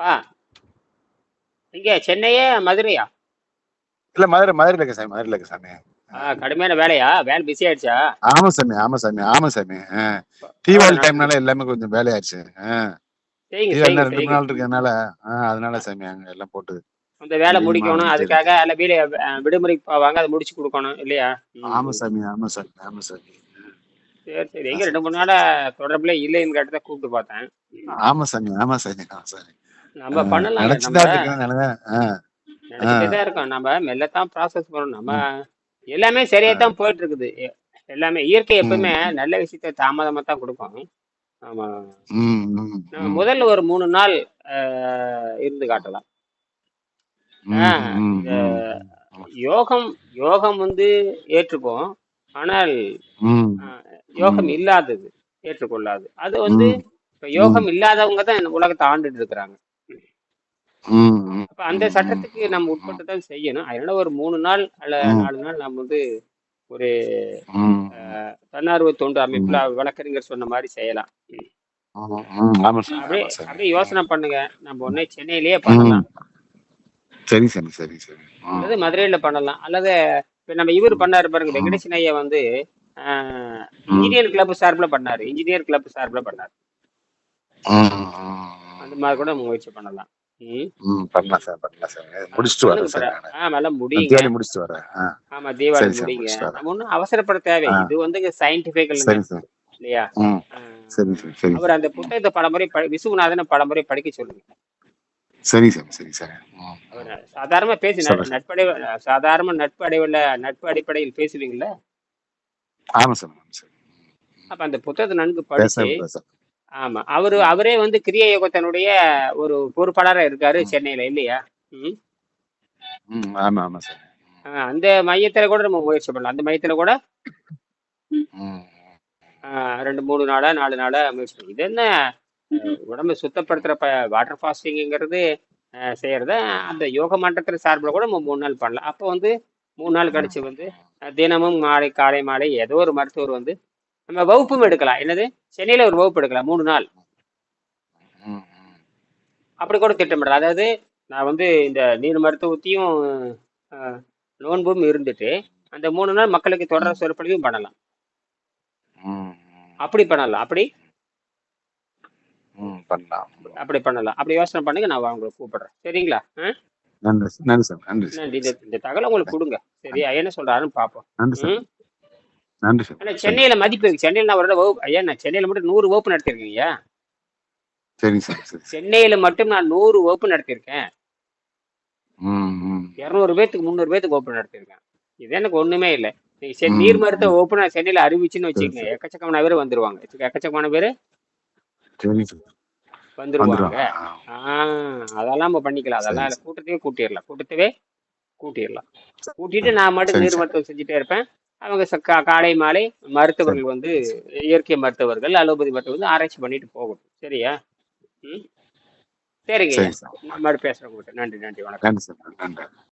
ஆ. இங்கே சென்னையே மதுரையா? இல்ல மதுரை மதுரையில இருக்க சாமி மதுரையில இருக்க சாமி. ஆ கடுமையான வேலையா? வேலை பிஸி ஆயிடுச்சா? ஆமா சாமி ஆமா சாமி ஆமா சாமி. ஆ. தீபாவளி டைம்னால எல்லாமே கொஞ்சம் வேலையாச்சு ஆ. தீபாவளி செய்யுங்க ரெண்டு மூணு செய்யுங்க. நாள் இருக்கறதுனால ஆ, அதனால சாமி அங்க எல்லாம் போட்டு அந்த வேலை முடிக்கணும் அதுக்காக அல்ல வீடு அஹ், விடுமுறைக்கு போவாங்க அதை முடிச்சு கொடுக்கணும் இல்லையா? ம், ஆமா ம். சாமி ஆமா சாமி ஆமா சாமி. சரி சரி. எங்க ரெண்டு மூணு நாளா தொடர்புல இல்லைன்னு கேட்டு தான் கூப்பிட்டு பார்த்தேன். ஆமா சாமி ஆமா சாமி ஆமா சாமி. நம்ம பண்ணலாங்க நம்ம. நினைச்சுதான் இருக்கோம். நம்ம மெல்லத்தான் ப்ராசஸ் பண்ணணும். நம்ம எல்லாமே சரியா தான் போயிட்டு இருக்குது எல்லாமே இயற்கை எப்பவுமே நல்ல விஷயத்த தாமதமா தான் கொடுக்கும். ஆமா. முதல்ல ஒரு மூணு நாள் இருந்து காட்டலாம். யோகம் யோகம் வந்து ஏற்றுக்கும். ஆனால் யோகம். இல்லாதது ஏற்றுக்கொள்ளாது. அது வந்து இப்ப யோகம் இல்லாதவங்க தான் இந்த உலகத்தை ஆண்டுட்டு இருக்கிறாங்க. அப்ப அந்த சட்டத்துக்கு நம்ம உட்பட்டு தான் செய்யணும். அதனால ஒரு மூணு நாள் அல்ல நாலு நாள் நம்ம வந்து ஒரு தன்னார்வ தொண்டு அமைப்புல வழக்கறிஞர் சொன்ன மாதிரி செய்யலாம். அப்படியே அப்படியே யோசனை பண்ணுங்க. நம்ம ஒன்னே சென்னையிலேயே பண்ணலாம். சரி சரி சரி ம், அல்லது மதுரையில பண்ணலாம். அல்லது இப்ப நம்ம இவர் பண்ணாரு பாருங்க. வெங்கடேசன் ஐயா வந்து இந்தியன் கிளப் சார்பில் பண்ணாரு. இன்ஜினியர் கிளப் சார்பில் பண்ணாரு. அந்த மாதிரி கூட முயற்சி பண்ணலாம். ம் ம், பண்ணலாம் சார் பண்ணலாம் சார். முடிச்சுட்டு வரேன் சார் நானு. முடியுங்க. முடிச்சுட்டு வரேன். ஆமா தீபாவளி முடியுங்க. ஒன்றும் அவசரப்பட தேவை. இது வந்து சார் இல்லையா? ம். ஆ. சரி சார் சரி அவர் அந்த புத்தகத்தை பலமுறை படி விசுவநாதனை பலமுறை படிக்க சொல்லுங்க. சரி சார் சரி சாதாரணமா பேசி. நட்படை சாதாரண நட்பு அடைவுல நட்பு அடிப்படையில் பேசுவீங்கல்ல? ஆமா சார் ஆமா சார். அப்ப அந்த புத்தகத்தை நன்கு படிச்சு ஆமா. அவரு அவரே வந்து கிரியா யோகத்தினுடைய ஒரு பொறுப்பாளரா இருக்காரு சென்னையில இல்லையா? ஆமா ஆமா சார். அந்த மையத்துல கூட நம்ம முயற்சி பண்ணலாம். அந்த மையத்துல கூட ரெண்டு மூணு நாளா நாலு நாளா முயற்சி பண்ணலாம். இது என்ன உடம்பை சுத்தப்படுத்துற வாட்டர் ஃபாஸ்டிங்கிறது செய்யறத அந்த யோக மன்றத்துல சார்பில் கூட நம்ம மூணு நாள் பண்ணலாம். அப்போ வந்து மூணு நாள் கழிச்சு வந்து தினமும் மாலை காலை மாலை ஏதோ ஒரு மருத்துவர் வந்து நம்ம வகுப்பும் எடுக்கலாம். என்னது? சென்னையில ஒரு வகுப்பு எடுக்கலாம். மூணு நாள். அப்படி கூட திட்டமிடலாம். அதாவது நான் வந்து இந்த நீர் மருத்துவத்தையும் நோன்பும் இருந்துட்டு அந்த மூணு நாள் மக்களுக்கு தொடர் சொற்பொழிவும் பண்ணலாம். அப்படி பண்ணலாம். அப்படி? பண்ணலாம் அப்படி பண்ணலாம். அப்படி யோசனை பண்ணுங்க நான் உங்களை கூப்பிடுறேன். சரிங்களா? நன்றி நன்றி சார். நன்றி இந்த தகவலை உங்களுக்கு கொடுங்க. சரியா என்ன சொல்றாருன்னு பார்ப்போம். நன்றி சார். சார் சென்னையில மதிப்பு இருக்கு. சென்னையில நான் ஒரு வகுப்பு ஐயா நான் சென்னையில மட்டும் நூறு வகுப்பு நடத்திருக்கேன் ஐயா. சரி சார் சரி. சார் சென்னையில மட்டும் நான் நூறு வகுப்பு நடத்திருக்கேன். இரநூறு பேத்துக்கு முந்நூறு பேத்துக்கு வகுப்பு நடத்திருக்கேன். இது எனக்கு ஒண்ணுமே இல்லை. நீங்க செ- ம், நீர் மருத்துவ வகுப்பு நான் சென்னையில அறிவிச்சுன்னு வச்சுக்கோங்க. சரி. எக்கச்சக்கமான பேர் வந்துருவாங்க. எக்கச்சக்கமான பேர் சரி சார். வந்துருவாங்க. ஆஹ் அதெல்லாம் நம்ம பண்ணிக்கலாம். அதெல்லாம் சரி, கூட்டத்தையே கூட்டிடலாம். கூட்டத்தவே கூட்டிடலாம். கூட்டிட்டு நான் மட்டும் சரி, நீர் சரி. மருத்துவம் செஞ்சுட்டே இருப்பேன். அவங்க காலை மாலை மருத்துவர்கள் வந்து இயற்கை மருத்துவர்கள் அலோபதி மருத்துவர்கள் வந்து ஆராய்ச்சி பண்ணிட்டு போகட்டும். சரியா? ம்? சரிங்க சரி. சார் நம்ம பேசுறோம் நன்றி நன்றி. வணக்கம்.